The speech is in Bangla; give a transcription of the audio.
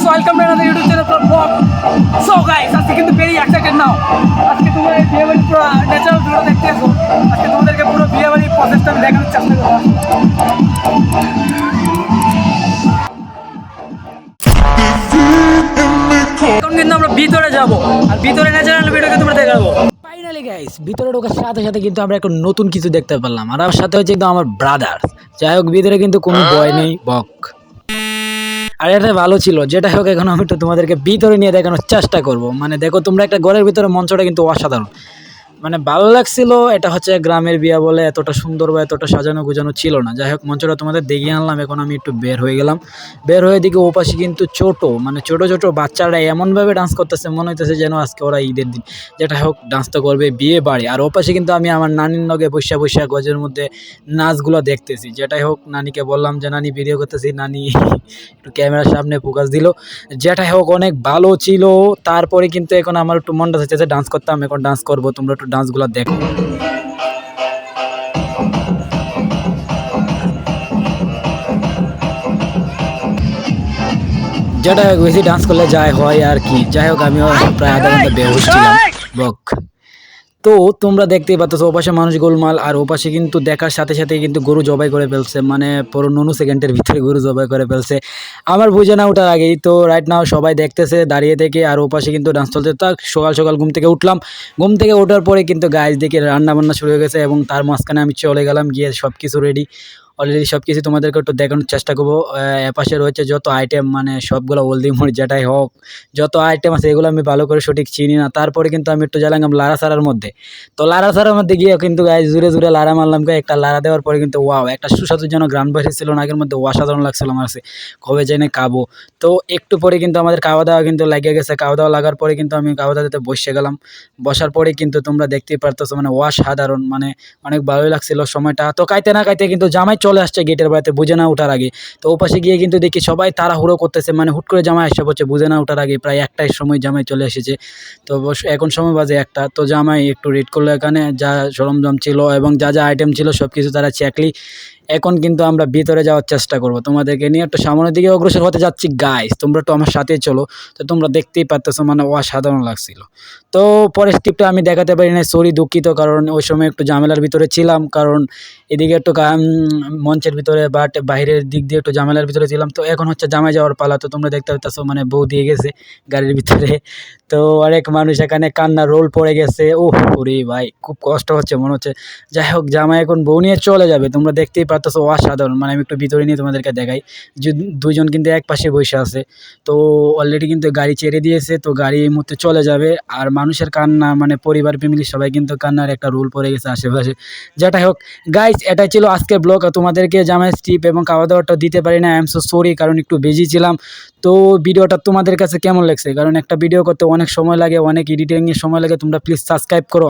Guys welcome to another YouTube channel for blog so guys আজকে কিন্তু ভেরি এক্সাইটেড নাও আজকে তোমরা এই বিয়ে পুরো ন্যাচারাল ভিডিও দেখতে আসো। আজকে তোমাদেরকে পুরো বিয়ে বাড়ির প্রসেসটা আমি দেখানোর চেষ্টা করব। এখন কিন্তু আমরা ভিতরে যাব। আর ভিতরে ন্যাচারাল ভিডিওকে তোমরা দেখাবো ফাইনালি গাইস ভিতরে ঢোকার সাথে সাথে কিন্তু আমরা একটা নতুন কিছু দেখতে পারলাম। আর আমার সাথে হচ্ছে কিন্তু আমার ব্রাদার যাই হোক ভিতরে কিন্তু কোনো ভয় নেই বক। আর এটা ভালো ছিল। যেটা হোক, এখন আমি একটু তোমাদেরকে ভিতরে নিয়ে দেখানোর চেষ্টা করব। মানে দেখো, তোমরা একটা ঘরের ভিতরে মঞ্চটা কিন্তু অসাধারণ। মানে ভালো লাগছিল, এটা হচ্ছে গ্রামের বিয়া বলে এতটা সুন্দর বা এতটা সাজানো গুজানো ছিল না। যাই হোক, মঞ্চটা তোমাদের দেখিয়ে আনলাম, এখন আমি একটু বের হয়ে গেলাম। বের হয়ে দিকে ওপাশে কিন্তু ছোট মানে ছোট ছোট বাচ্চারা এমনভাবে ডান্স করতেছে, মনে হইতেছে যেন আজকে ওরা ঈদের দিন। যেটা হোক ডান্স তো করবে, বিয়ে বাড়ি। আর ওপাশে কিন্তু আমি আমার নানির লগে বসে বসে গজের মধ্যে নাচগুলো দেখতেছি। যেটাই হোক, নানিকে বললাম যে, নানি ভিডিও করতেছি। নানি একটু ক্যামেরার সামনে ফোকাস দিল। যেটাই হোক, অনেক ভালো ছিল। তারপরে কিন্তু এখন আমার একটু মনটা চাইছে ডান্স করতাম, এখন ডান্স করব, তোমরা একটু ডান্সগুলো দেখো। যেটা বেশি ডান্স করলে যাই হয় আর কি। যাই হোক, আমিও প্রায় আধা ঘণ্টা বেহুশ ছিলাম। বক। তো তোমরা দেখতেই পাচ্ছ ওপাশে মানুষ গোলমাল আর ওপাশে কিন্তু দেখার সাথে সাথে কিন্তু গরু জবাই করে ফেলছে। মানে পুরো নুনু সেকেন্ডের ভিতরে গরু জবাই করে ফেলছে। আমার বুঝে না ওঠার আগেই তো রাইট নাও সবাই দেখতেছে, দাঁড়িয়ে থেকে আর ওপাশে কিন্তু ডান্স চলছে। তা সকাল সকাল ঘুম থেকে উঠলাম। ঘুম থেকে ওঠার পরে কিন্তু গাছ দেখে রান্না বান্না শুরু হয়ে গেছে এবং তার মাঝখানে আমি চলে গেলাম, গিয়ে সব কিছু রেডি অলরেডি সব কিছু তোমাদেরকে একটু দেখানোর চেষ্টা করব। এপাশে রয়েছে যত আইটেম মানে সবগুলো হলদি মুড়ি যেটাই হোক, যত আইটেম আছে এগুলো আমি ভালো করে সঠিক চিনি না। তারপরে কিন্তু আমি একটু জ্বালাম লারা সারার মধ্যে। তো লারা সারার মধ্যে গিয়ে কিন্তু গায়ে জুড়ে জুড়ে লারা মারলাম। একটা লারা দেওয়ার পরে কিন্তু ওয়াও একটা সুস্বাদু যেন গ্রাম বাসী ছিল নাকের মধ্যে অসাধারণ লাগছিল আমার কাছে। কবে জেনে খাব। তো একটু পরে কিন্তু আমাদের খাওয়া দাওয়া কিন্তু লেগে গেছে। খাওয়া দাওয়া লাগার পরে কিন্তু আমি খাওয়া দাওয়াতে বসে গেলাম। বসার পরে কিন্তু তোমরা দেখতেই পারতেছো মানে অসাধারণ মানে অনেক ভালোই লাগছিল সময়টা। তো কাইতে না কাইতে কিন্তু জামাই চলে আসছে গেটের বাড়িতে, বুঝে না ওঠার আগে। তো ও পাশে গিয়ে কিন্তু দেখি সবাই তাড়াহুড়ো করতেছে মানে হুট করে জামাই এসে পড়ছে বুঝে না ওঠার আগে, প্রায় একটাই সময় জামাই চলে এসেছে। তো এখন সময় বাজে একটা, তো জামাই একটু রেড করল এখানে, যা সরঞ্জাম ছিল এবং যা যা আইটেম ছিল সব কিছু তারা চেকলি এখন কিন্তু আমরা ভিতরে যাওয়ার চেষ্টা করব। তোমাদেরকে নিয়ে একটু সামনের দিকে অগ্রসর হতে যাচ্ছি গাইস তোমরা একটু আমার সাথে চলো। তো তোমরা দেখতেই পারতেছো মানে অসাধারণ লাগছিল। তো পরের স্টিপটা আমি দেখাতে পারি না সরি দুঃখিত, কারণ ওই সময় একটু ঝামেলার ভিতরে ছিলাম, কারণ এদিকে একটু মঞ্চের ভিতরে বাট বাইরের দিক দিয়ে একটু ঝামেলার ভিতরে ছিলাম। তো এখন হচ্ছে জামাই যাওয়ার পালা, তো তোমরা দেখতে পাচ্ছ মানে বউ দিয়ে গেছে গাড়ির ভিতরে। তো অনেক মানুষ এখানে কান্না রোল পড়ে গেছে। ও ওরে ভাই, খুব কষ্ট হচ্ছে মনে হচ্ছে। যাই হোক, জামাই এখন বউ নিয়ে চলে যাবে, তোমরা দেখতেই পারতেছো অসাধারণ। মানে আমি একটু ভিতরে নিয়ে তোমাদেরকে দেখাই। যে দুজন কিন্তু এক পাশে বসে আছে। তো অলরেডি কিন্তু গাড়ি ছেড়ে দিয়েছে। তো গাড়ি এই মুহূর্তে চলে যাবে। আর মানুষের কান্না মানে পরিবার ফ্যামিলি সবাই কিন্তু কান্নার একটা রোল পড়ে গেছে আশেপাশে। যেটা হোক গাইস এটাই ছিল আজকের ব্লগ তোমাদেরকে জামাই স্টিপ এবং খাওয়া দাওয়াটা দিতে পারি না। আই এম সো সরি কারণ একটু বিজি ছিলাম। তো ভিডিওটা তোমাদের কাছে কেমন লাগছে? কারণ একটা ভিডিও করতে অনেক সময় লাগে, অনেক এডিটিংয়ের সময় লাগে। তোমরা প্লিজ সাবস্ক্রাইব করো।